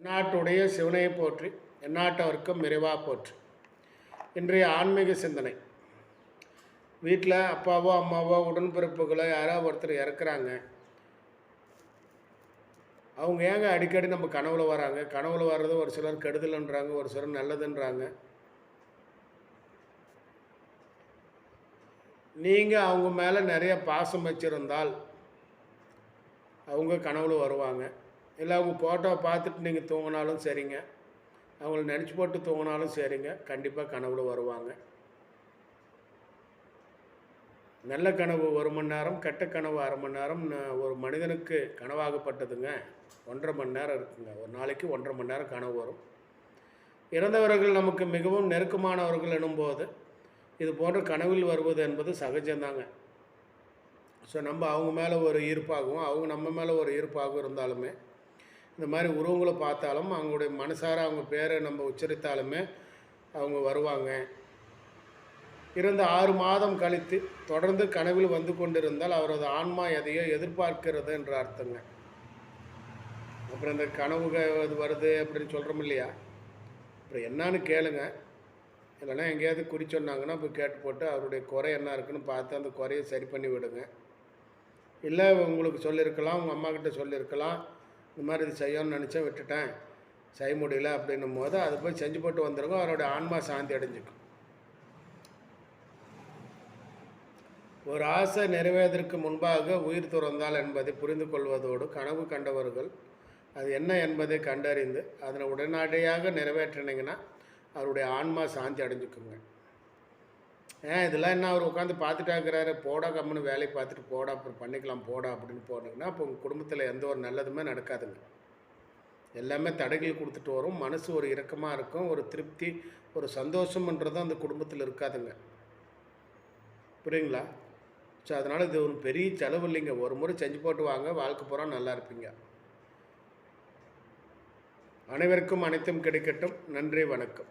எந்நாட்டுடைய சிவனையை போற்றி எந்நாட்டவர்க்கும் நிறைவா போற்றி. இன்றைய ஆன்மீக சிந்தனை. வீட்டில் அப்பாவோ அம்மாவோ உடன்பிறப்புகளோ யாரோ ஒருத்தர் இறக்குறாங்க. அவங்க ஏங்க அடிக்கடி நம்ம கனவுல வராங்க? கனவுல வர்றது ஒரு சிலர் கெடுதல்ன்றாங்க ஒரு சிலர் நல்லதுன்றாங்க. நீங்கள் அவங்க மேலே நிறைய பாசம் வச்சுருந்தால் அவங்க கனவுல வருவாங்க. இல்லை அவங்க ஃபோட்டோ பார்த்துட்டு நீங்கள் தூங்கினாலும் சரிங்க. அவங்கள நினச்சி போட்டு தூங்கினாலும் சரிங்க. கண்டிப்பாக கனவுல வருவாங்க. நல்ல கனவு ஒரு மணி நேரம் கெட்ட கனவு அரை மணி நேரம் ஒரு மனிதனுக்கு கனவாகப்பட்டதுங்க. ஒன்றரை மணி நேரம் இருக்குங்க. ஒரு நாளைக்கு ஒன்றரை மணி நேரம் கனவு வரும். இறந்தவர்கள் நமக்கு மிகவும் நெருக்கமானவர்கள் எனும்போது இது போன்ற கனவில் வருவது என்பது சகஜம்தாங்க. ஸோ நம்ம அவங்க மேலே ஒரு ஈர்ப்பாகவும் அவங்க நம்ம மேலே ஒரு ஈர்ப்பாகவும் இருந்தாலுமே இந்த மாதிரி உருவங்களை பார்த்தாலும் அவங்களுடைய மனசார அவங்க பேரை நம்ம உச்சரித்தாலுமே அவங்க வருவாங்க. இருந்த ஆறு மாதம் கழித்து தொடர்ந்து கனவில் வந்து கொண்டிருந்தால் அவரது ஆன்மா எதையோ எதிர்பார்க்கிறது என்ற அர்த்தங்க. அப்புறம் இந்த கனவு இது வருது அப்படின்னு சொல்கிறோம் இல்லையா? அப்புறம் என்னான்னு கேளுங்க. இல்லைன்னா எங்கேயாவது குறி சொன்னாங்கன்னா போய் கேட்டு போட்டு அவருடைய குறை என்ன இருக்குன்னு பார்த்து அந்த குறையை சரி பண்ணி விடுங்க. இல்லை உங்களுக்கு சொல்லியிருக்கலாம் உங்கள் அம்மாக்கிட்ட சொல்லியிருக்கலாம். இந்த மாதிரி இது செய்யணும்னு நினச்சேன் விட்டுட்டேன். செய்ய முடியல அப்படின்னும் போது அது போய் செஞ்சு போட்டு வந்துருங்க அவரோட ஆன்மா சாந்தி அடைஞ்சுக்கும். ஒரு ஆசை நிறைவேறதற்கு முன்பாக உயிர் துறந்தால் என்பதை புரிந்து கொள்வதோடு கனவு கண்டவர்கள் அது என்ன என்பதை கண்டறிந்து அதனை உடனடியாக நிறைவேற்றினீங்கன்னா அவருடைய ஆன்மா சாந்தி அடைஞ்சுக்குங்க. ஏன் இதெல்லாம் என்ன அவர் உட்காந்து பார்த்துட்டா இருக்கிறாரு போடா கம்முன்னு வேலையை பார்த்துட்டு போடா அப்புறம் பண்ணிக்கலாம் போடா அப்படின்னு போனீங்கன்னா அப்போ உங்கள் குடும்பத்தில் எந்த ஒரு நல்லதுமே நடக்காதுங்க. எல்லாமே தடைகள் கொடுத்துட்டு வரும். மனசு ஒரு இறக்கமாக இருக்கும். ஒரு திருப்தி ஒரு சந்தோஷம்ன்றது அந்த குடும்பத்தில் இருக்காதுங்க. புரியுங்களா? ஸோ அதனால் இது ஒரு பெரிய செலவு இல்லைங்க. ஒரு முறை செஞ்சு போட்டு வாங்க வாழ்க்கை பூரா நல்லா இருப்பீங்க. அனைவருக்கும் அனைத்தும் கிடைக்கட்டும். நன்றி வணக்கம்.